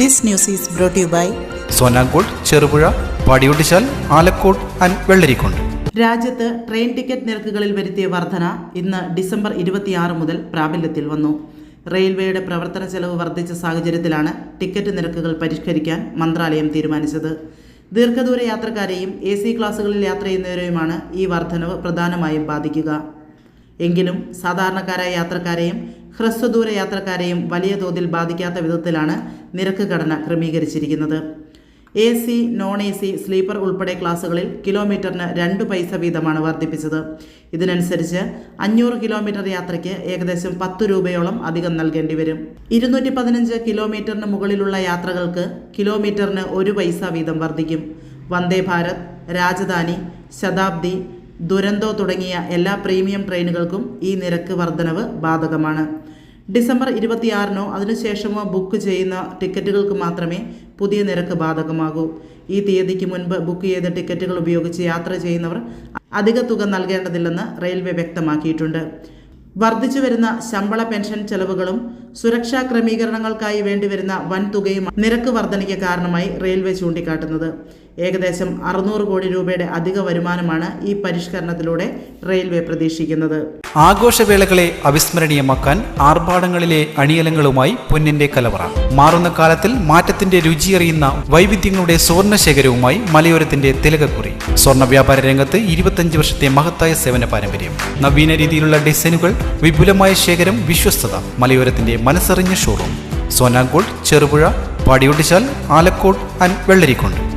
This news is brought you by Sonankode Cherupuzha Padiyotchal Alakode and Vellarikundu രാജ്യത്ത് train ticket നിരക്കുകളിൽ വരുത്തിയ വർധന ഇന്ന് ഡിസംബർ ഇരുപത്തിയാറ് മുതൽ പ്രാബല്യത്തിൽ വന്നു. റെയിൽവേയുടെ പ്രവർത്തന ചെലവ് വർദ്ധിച്ച സാഹചര്യത്തിലാണ് ടിക്കറ്റ് നിരക്കുകൾ പരിഷ്കരിക്കാൻ മന്ത്രാലയം തീരുമാനിച്ചത്. ദീർഘദൂര യാത്രക്കാരെയും എ സി ക്ലാസുകളിൽ യാത്ര ചെയ്യുന്നവരെയുമാണ് ഈ വർധനവ് പ്രധാനമായും ബാധിക്കുക. എങ്കിലും സാധാരണക്കാരായ യാത്രക്കാരെയും ഹ്രസ്വദൂര യാത്രക്കാരെയും വലിയ തോതിൽ ബാധിക്കാത്ത വിധത്തിലാണ് നിരക്ക് ഘടന ക്രമീകരിച്ചിരിക്കുന്നത്. A C non A C sleeper ഉൾപ്പെടെ ക്ലാസുകളിൽ കിലോമീറ്ററിന് രണ്ട് പൈസ വീതമാണ് വർദ്ധിപ്പിച്ചത്. ഇതിനനുസരിച്ച് അഞ്ഞൂറ് കിലോമീറ്റർ യാത്രയ്ക്ക് ഏകദേശം പത്ത് രൂപയോളം അധികം നൽകേണ്ടി വരും. ഇരുന്നൂറ്റി പതിനഞ്ച് കിലോമീറ്ററിന് മുകളിലുള്ള യാത്രകൾക്ക് കിലോമീറ്ററിന് ഒരു പൈസ വീതം വർദ്ധിക്കും. വന്ദേ ഭാരത് രാജധാനി ശതാബ്ദി ദുരന്തോ തുടങ്ങിയ എല്ലാ പ്രീമിയം ട്രെയിനുകൾക്കും ഈ നിരക്ക് വർധനവ് ബാധകമാണ്. ഡിസംബർ ഇരുപത്തിയാറിനോ അതിനുശേഷമോ ബുക്ക് ചെയ്യുന്ന ടിക്കറ്റുകൾക്ക് മാത്രമേ പുതിയ നിരക്ക് ബാധകമാകൂ. ഈ തീയതിക്ക് മുൻപ് ബുക്ക് ചെയ്ത ടിക്കറ്റുകൾ ഉപയോഗിച്ച് യാത്ര ചെയ്യുന്നവർ അധിക തുക നൽകേണ്ടതില്ലെന്ന് റെയിൽവേ വ്യക്തമാക്കിയിട്ടുണ്ട്. വർദ്ധിച്ചു വരുന്ന ശമ്പള പെൻഷൻ ചെലവുകളും സുരക്ഷാ ക്രമീകരണങ്ങൾക്കായി വേണ്ടിവരുന്ന വൻ തുകയും നിരക്ക് വർധനയ്ക്ക് കാരണമായി റെയിൽവേ ചൂണ്ടിക്കാട്ടുന്നത്. ഏകദേശം അറുന്നൂറ് കോടി രൂപയുടെ അധിക വരുമാനമാണ് ഈ പരിഷ്കരണത്തിലൂടെ റെയിൽവേ പ്രതീക്ഷിക്കുന്നത്. ആഘോഷവേളകളെ അവിസ്മരണീയമാക്കാൻ ആർഭാടങ്ങളിലെ അണിയലങ്ങളുമായി പൊന്നിന്റെ കലവറ. മാറുന്ന കാലത്തിൽ മാറ്റത്തിന്റെ രുചിയറിയുന്ന വൈവിധ്യങ്ങളുടെ സ്വർണശേഖരവുമായി മലയോരത്തിന്റെ തിലകക്കുറി. സ്വർണ വ്യാപാര രംഗത്ത് ഇരുപത്തഞ്ച് വർഷത്തെ മഹത്തായ സേവന പാരമ്പര്യം. നവീന രീതിയിലുള്ള ഡിസൈനുകൾ വിപുലമായ ശേഖരം വിശ്വസ്തത മലയോരത്തിന്റെ മനസ്സറിഞ്ഞ ഷോറൂം സോനാങ്കോട് ചെറുപുഴ പാടിയൊട്ടിച്ചാൽ ആലക്കോട് ആൻഡ് വെള്ളരിക്കുണ്ട്.